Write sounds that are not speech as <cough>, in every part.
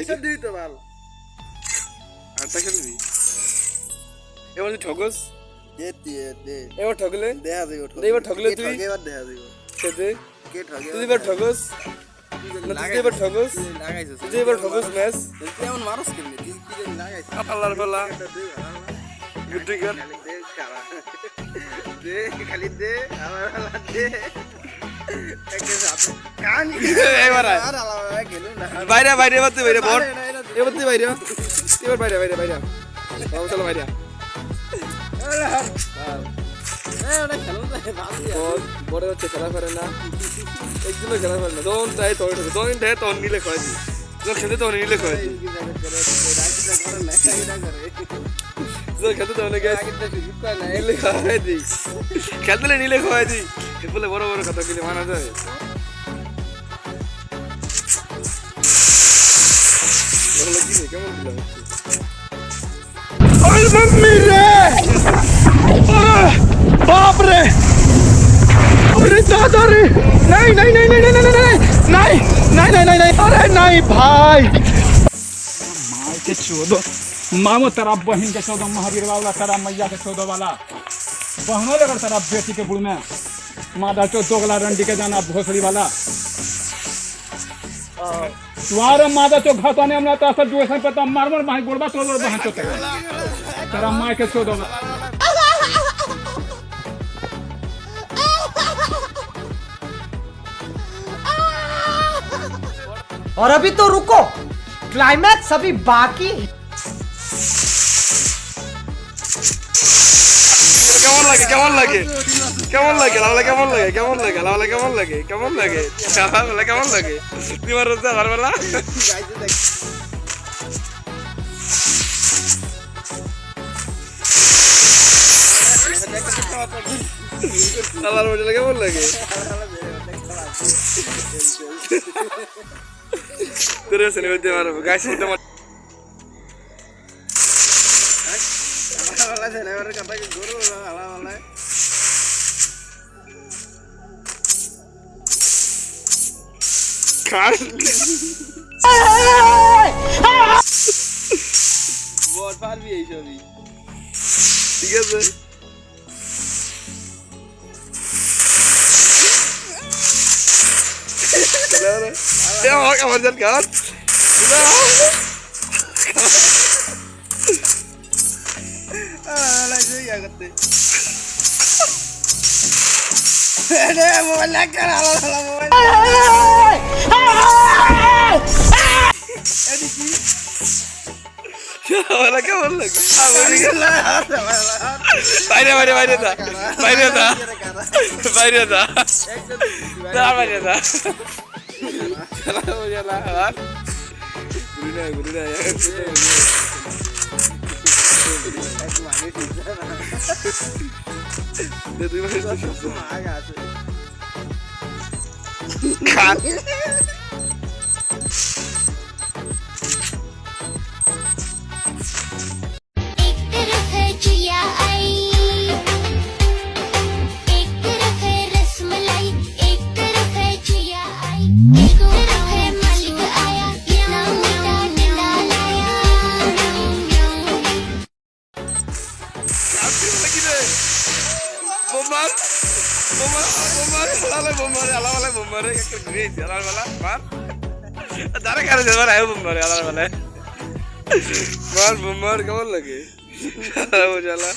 এসব দিবি তো ভালো আটটা খেলবি এবার দে দে এবার ঠগলে? দেখা যাইব ঠগলে। এবার ঠগলে তুই? দেখা যাইব সে দে কে ঠগে তুই এবার ঠগস? তুই এবার ঠগস? লাগাইছিস তুই এবার ঠগস ম্যাচ? তুই এমন দে খালি দে আমার দে বাইরে বাইরে বাইরে বাইরে, বল। এবার তুই বাইরে, এবার বাইরে বাইরে বাইরে। বাবু চলো, বাইরে। বড় হচ্ছে, খেলা পারে না। একদিনও খেলা পারে না। তখন তাই তখন খেলতে নিলে খয় দিই বলে বড় বড় কথা কিনে মানা যায় বলো কি রে, কেমন দিলাম अरे मम्मी रे अरे बाप रे अरे दादा रे नहीं नहीं नहीं नहीं नहीं नहीं नहीं नहीं नहीं नहीं नहीं नहीं अरे नहीं भाई माय के चौदह मामो तेरा बहन के चौदह महावीर वाला तेरा मैया के चौदह वाला बहनों लगा तेरा बेटी के बुढ़ में मादा चो दोगला रंडी के जाना भोसड़ी वाला। तुआर माता चो घर आने हमरा तो सब जोसन पर ता मार मार माई गोड़बा तो तोड़ बहन चोते। तेरा माय के चो दोगा और अभी तो रुको। क्लाइमैक्स अभी बाकी केमन लगे केमन लगे। কেমন লাগে? লাউলা কেমন লাগে? কেমন লাগে? লাউলা কেমন লাগে? কেমন লাগে? লাউলা কেমন লাগে? তোমার রোজা ঘরবেলা লাউলার মজা কেমন লাগে? তোর সেনে বলতে পারব। গাছ عارف বল পারবি এইসবই ঠিক আছে আমার যান কাজ করতে বাইরে বাইরে বাইরে দা বাইরে দা বাইরে দা দা বাইরে দা এক মানে 这对面是个什 ಬೊಂಬಾರು ಯಾಕೆ ಗ್ರೇಜ್ ಅದಾಳ ಬಲ ಮಾರ್ ದಾರ ಕಾರ ಜವಾರ ಆಯೋ ಬೊಂಬಾರು ಅದಾಳ ಬಲ मार बम्बार कौन लगे वो जाला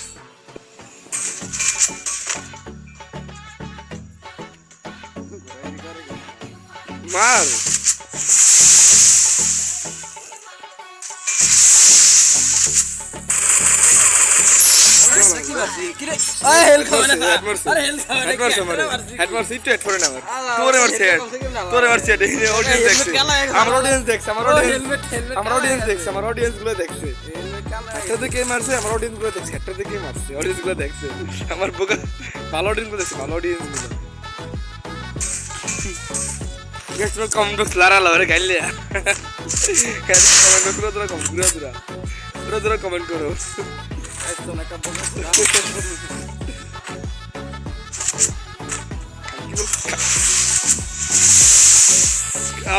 मार দাঁড়া কারে যাবার আয় বোমারে হালাল বেলা মার বোমার কেমন লাগে হালাল বোঝালা হেড মারছে একটু হেড করে না আমার তোরে মারছে হেড। তোরে মারছে হেড। অডিয়েন্স দেখছে। আমার অডিয়েন্স দেখছে আমার অডিয়েন্স আমার অডিয়েন্স দেখছে আমার অডিয়েন্সগুলো দেখছে। একটা দিকে মারছে আমার অডিয়েন্সগুলো দেখছে। একটা দিকে মারছে অডিয়েন্সগুলো দেখছে। আমার বোকা ভালো অডিয়েন্সগুলো দেখছে ভালো অডিয়েন্সগুলো। গেছ কম তো লারা লারে গাইলে কমেন্ট করো তোরা কম দূরা দূরা দূরা দূরা কমেন্ট করো। একজন একটা বলে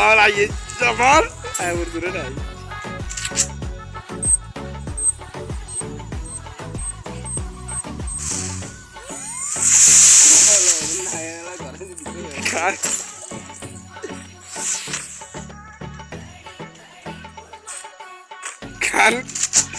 আর আইয়ে যাবার এমন করে নাই God. God.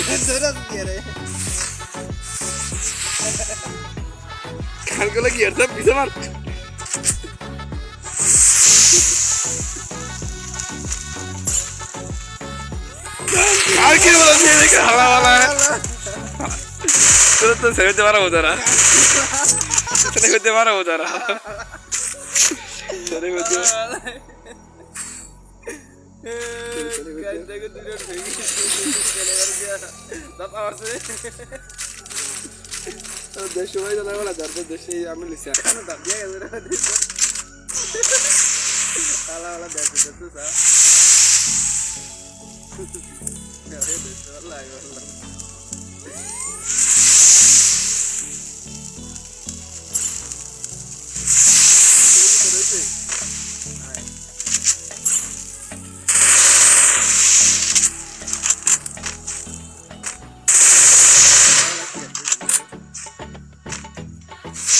Söyle bir yere. Kargola giyersem bize var. Herkes bana şey dedi. Hala hala. Sırada sevdi var o tara. <laughs> Sevdi var o tara. Sevdi. দেশ সময় জানা বলা তারপর দেশে আমি লিখছি দাম দিয়ে গেছে আল্লাহ আল্লাহ দেখো দেখো সা আরে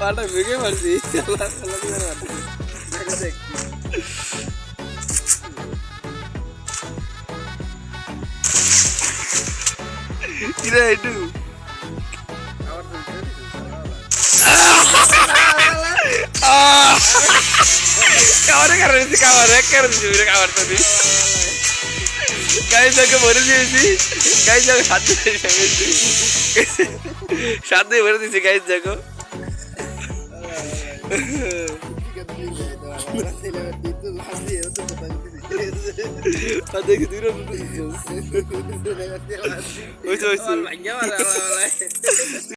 పాట మిగే మంచి. ఇదే ఇటు. ఎవరికి అరవించి కావాలి? ఎక్కరించి మీరు కావాడుతుంది చేసి శాద్ది ఒక చేసి సత్తు দিয়ে ভরে দিয়েছি গাই